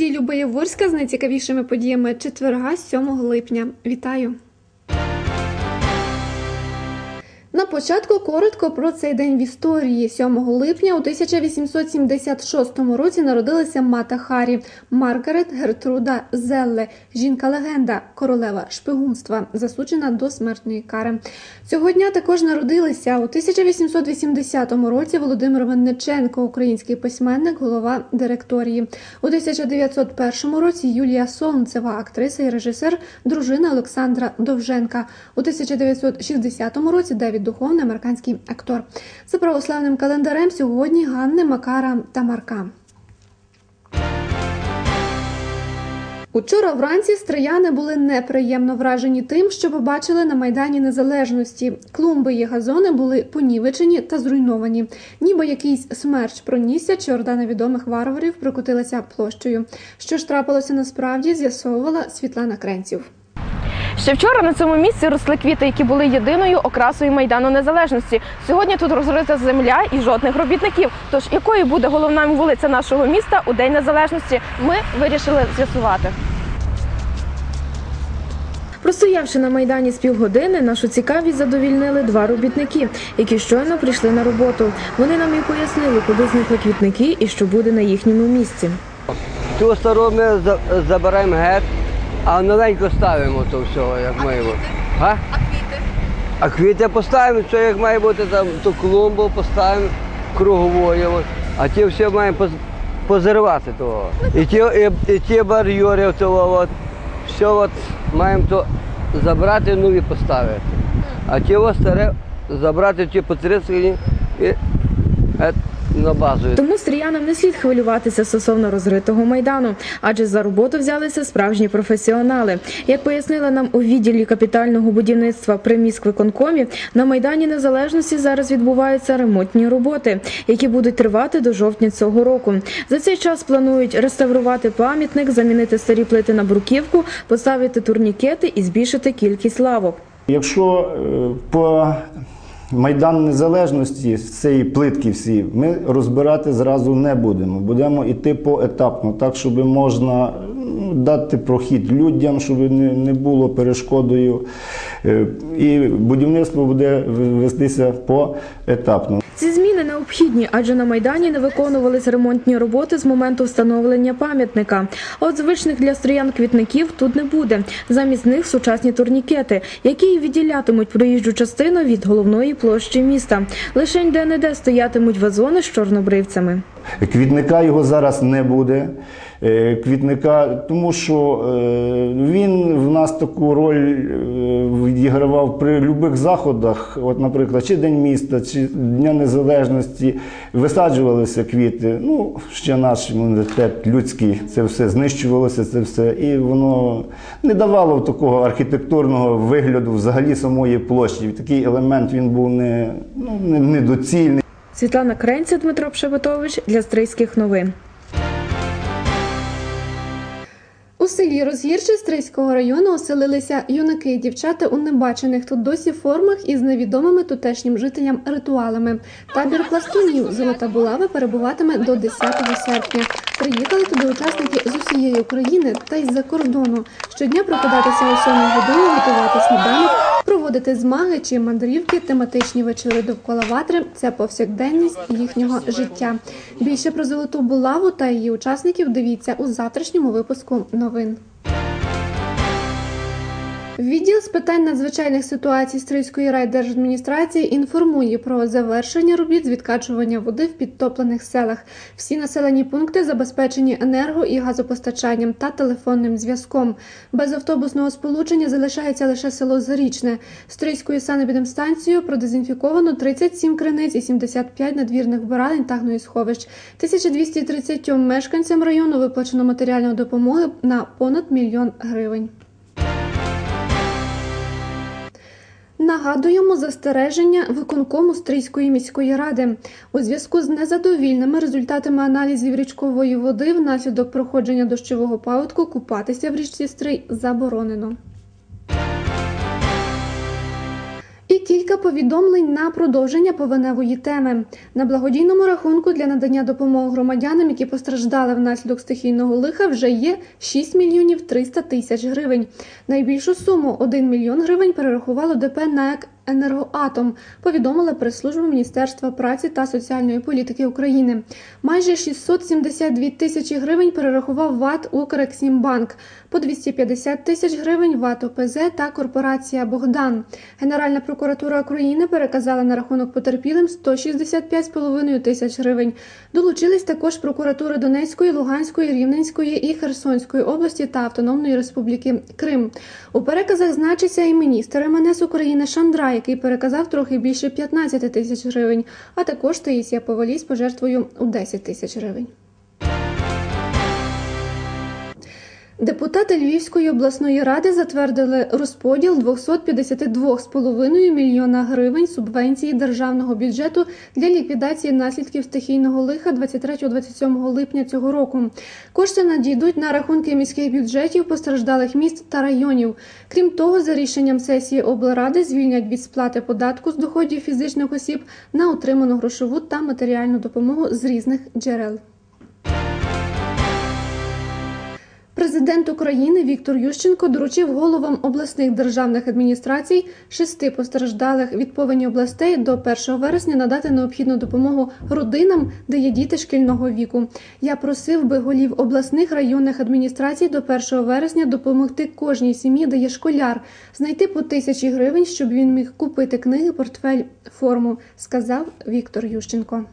студії Люба з найцікавішими подіями четверга 7 липня. Вітаю! На початку коротко про цей день в історії. 7 липня у 1876 році народилася мата Харі Маргарет Гертруда Зелле, жінка-легенда, королева шпигунства, засуджена до смертної кари. Цього дня також народилися у 1880 році Володимир Винниченко, український письменник, голова директорії. У 1901 році Юлія Солнцева, актриса і режисер, дружина Олександра Довженка. У 1960 році Девід Духовний, американський актор. За православним календарем сьогодні Ганни, Макара та Марка. Учора вранці стрияни були неприємно вражені тим, що побачили на майдані незалежності. Клумби і газони були понівечені та зруйновані. Ніби якийсь смерч пронісся, чи орда невідомих варварів прокотилася площею. Що ж трапилося насправді, з'ясовувала Світлана Кренців. Ще вчора на цьому місці росли квіти, які були єдиною окрасою майдану незалежності. Сьогодні тут розрита земля і жодних робітників. Тож якою буде головна вулиця нашого міста у день незалежності? Ми вирішили з'ясувати. Простоявши на майдані з півгодини, нашу цікавість задовільнили два робітники, які щойно прийшли на роботу. Вони нам і пояснили, куди зникли квітники і що буде на їхньому місці. Ту стару ми за- забираємо геть, а новеньку ставимо то все, як має бути. А? а квіти? Поставимо, що як має бути, там ту клумбу поставимо круговою, от. а ті все маємо поз- позривати того. І ті, і, і ті бар'йори, того, от, все от, маємо то забрати, нові поставити. А ті ось старе забрати ті потріскані і е, на базу. Тому стріянам не слід хвилюватися стосовно розритого майдану, адже за роботу взялися справжні професіонали. Як пояснили нам у відділі капітального будівництва при міськвиконкомі, на майдані незалежності зараз відбуваються ремонтні роботи, які будуть тривати до жовтня цього року. За цей час планують реставрувати пам'ятник, замінити старі плити на бруківку, поставити турнікети і збільшити кількість лавок. Якщо е, по Майдан Незалежності цієї плитки всі ми розбирати зразу не будемо. Будемо йти поетапно, так, щоб можна ну, дати прохід людям, щоб не, було перешкодою. Е, І будівництво буде вестися поетапно. Зміни необхідні, адже на майдані не виконувались ремонтні роботи з моменту встановлення пам'ятника. От звичних для строян квітників тут не буде. Замість них сучасні турнікети, які відділятимуть проїжджу частину від головної площі міста. Лишень де-не-де стоятимуть вазони з чорнобривцями. Квітника його зараз не буде. Е, Квітника, тому що е, він в нас таку роль е, відігравав при будь-яких заходах, от, наприклад, чи День міста, чи Дня Незалежності, висаджувалися квіти. Ну, ще наш імунітет людський, це все знищувалося, це все, і воно не давало такого архітектурного вигляду взагалі самої площі. Такий елемент він був не, ну, недоцільний. Світлана Кренця, Дмитро Пшеботович для Стрийських новин. У селі Розгірче Стрийського району оселилися юнаки і дівчата у небачених тут досі формах із невідомими тутешнім жителям ритуалами. Табір пластунів Золота Булава перебуватиме до 10 серпня. Приїхали туди учасники з усієї України та й з-за кордону. Щодня прокидатися о 7 годині, готувати сніданок, проводити змаги чи мандрівки, тематичні вечори довкола ватри це повсякденність їхнього життя. Більше про золоту булаву та її учасників дивіться у завтрашньому випуску новин. Відділ з питань надзвичайних ситуацій Стрийської райдержадміністрації інформує про завершення робіт з відкачування води в підтоплених селах. Всі населені пункти забезпечені енерго і газопостачанням та телефонним зв'язком. Без автобусного сполучення залишається лише село Зарічне. Стрийською санепідемстанцією продезінфіковано 37 криниць і 75 надвірних вбиралень та гноєсховищ. 1230 мешканцям району виплачено матеріальної допомоги на понад мільйон гривень. Нагадуємо застереження виконкому Стрийської міської ради у зв'язку з незадовільними результатами аналізів річкової води внаслідок проходження дощового паводку купатися в річці Стрий заборонено. І кілька повідомлень на продовження повеневої теми. На благодійному рахунку для надання допомоги громадянам, які постраждали внаслідок стихійного лиха, вже є 6 мільйонів 300 тисяч гривень. Найбільшу суму 1 мільйон гривень перерахувало ДП НАЕК Енергоатом, повідомила прес-служба Міністерства праці та соціальної політики України. Майже 672 тисячі гривень перерахував ВАТ «Укрексімбанк», по 250 тисяч гривень ВАТ ОПЗ та корпорація Богдан. Генеральна прокуратура України переказала на рахунок потерпілим 165,5 тисяч гривень. Долучились також прокуратури Донецької, Луганської, Рівненської і Херсонської області та Автономної Республіки Крим. У переказах значиться і міністр МНС України Шандра, який переказав трохи більше 15 тисяч гривень, а також Таїсія Повалій з пожертвою у 10 тисяч гривень. Депутати Львівської обласної ради затвердили розподіл 252,5 мільйона гривень субвенції державного бюджету для ліквідації наслідків стихійного лиха 23-27 липня цього року. Кошти надійдуть на рахунки міських бюджетів постраждалих міст та районів. Крім того, за рішенням сесії облради звільнять від сплати податку з доходів фізичних осіб на отриману грошову та матеріальну допомогу з різних джерел. Президент України Віктор Ющенко доручив головам обласних державних адміністрацій шести постраждалих від повені областей до 1 вересня надати необхідну допомогу родинам, де є діти шкільного віку. Я просив би голів обласних районних адміністрацій до 1 вересня допомогти кожній сім'ї, де є школяр, знайти по тисячі гривень, щоб він міг купити книги, портфель, форму, сказав Віктор Ющенко.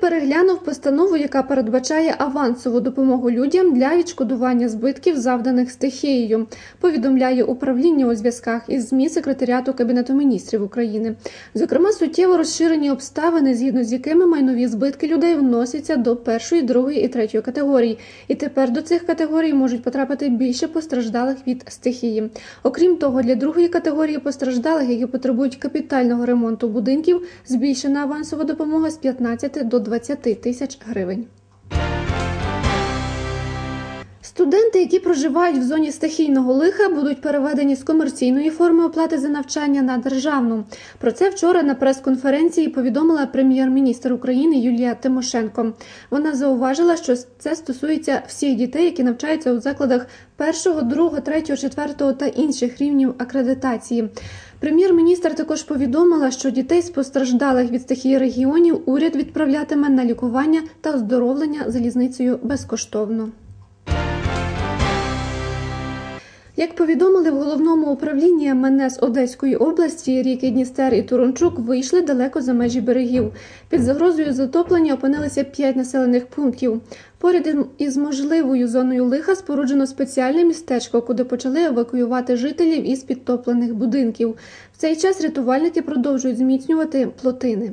Переглянув постанову, яка передбачає авансову допомогу людям для відшкодування збитків, завданих стихією. Повідомляє управління у зв'язках із ЗМІ секретаріату Кабінету міністрів України. Зокрема, суттєво розширені обставини, згідно з якими майнові збитки людей вносяться до першої, другої і третьої категорій. І тепер до цих категорій можуть потрапити більше постраждалих від стихії. Окрім того, для другої категорії постраждалих, які потребують капітального ремонту будинків, збільшена авансова допомога з 15 до 20 тисяч гривень. Студенти, які проживають в зоні стихійного лиха, будуть переведені з комерційної форми оплати за навчання на державну. Про це вчора на прес-конференції повідомила прем'єр-міністр України Юлія Тимошенко. Вона зауважила, що це стосується всіх дітей, які навчаються у закладах першого, другого, третього, четвертого та інших рівнів акредитації. Прем'єр-міністр також повідомила, що дітей з постраждалих від стихії регіонів уряд відправлятиме на лікування та оздоровлення залізницею безкоштовно. Як повідомили в головному управлінні МНС Одеської області, ріки Дністер і Турончук вийшли далеко за межі берегів. Під загрозою затоплення опинилися п'ять населених пунктів. Поряд із можливою зоною лиха споруджено спеціальне містечко, куди почали евакуювати жителів із підтоплених будинків. В цей час рятувальники продовжують зміцнювати плотини.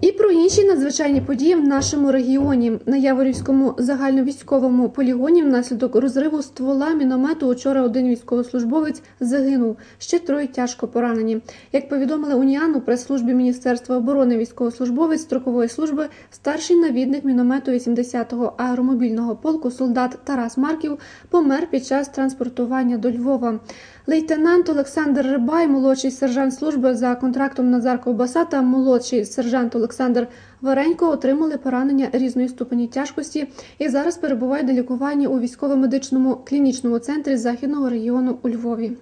І про інші надзвичайні події в нашому регіоні на Яворівському загальновійськовому полігоні внаслідок розриву ствола міномету учора один військовослужбовець загинув. Ще троє тяжко поранені. Як повідомили уніану прес-службі Міністерства оборони військовослужбовець строкової служби, старший навідник міномету 80-го аеромобільного полку солдат Тарас Марків помер під час транспортування до Львова. Лейтенант Олександр Рибай, молодший сержант служби за контрактом Назар Ковбаса та молодший сержант Олександр Варенько отримали поранення різної ступені тяжкості і зараз перебувають на лікуванні у військово-медичному клінічному центрі західного регіону у Львові.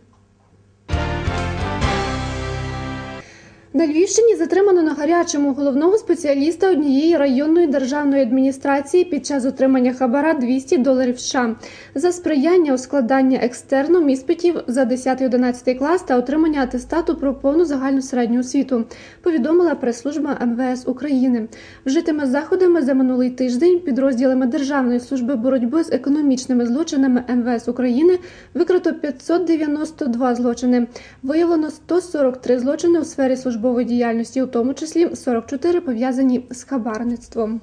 На Львівщині затримано на гарячому головного спеціаліста однієї районної державної адміністрації під час отримання хабара 200 доларів США за сприяння у складання екстерном іспитів за 10-11 клас та отримання атестату про повну загальну середню освіту. Повідомила прес-служба МВС України. Вжитими заходами за минулий тиждень підрозділами Державної служби боротьби з економічними злочинами МВС України викрито 592 злочини. Виявлено 143 злочини у сфері службової діяльності, у тому числі 44 пов'язані з хабарництвом.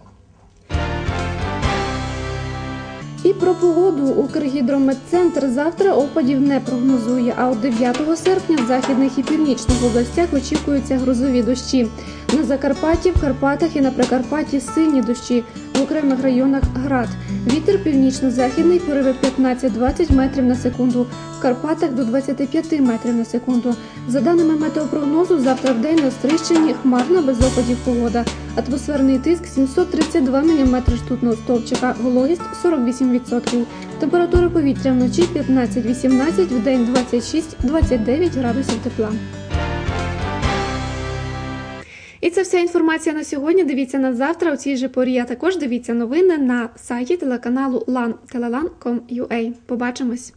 І про погоду Укргідрометцентр завтра опадів не прогнозує. А от 9 серпня в західних і північних областях очікуються грозові дощі. На Закарпатті, в Карпатах і на Прикарпатті сильні дощі. В окремих районах град. Вітер північно-західний, пориви 15-20 метрів на секунду. В Карпатах до 25 метрів на секунду. За даними метеопрогнозу, завтра в день на Стрищині хмарна без опадів погода. Атмосферний тиск 732 мм ртутного стовпчика, вологість 48%. Температура повітря вночі 15-18, в день 26-29 градусів тепла. І це вся інформація на сьогодні. Дивіться на завтра у цій же порі. А також дивіться новини на сайті телеканалу lan.telelan.com.ua. Побачимось.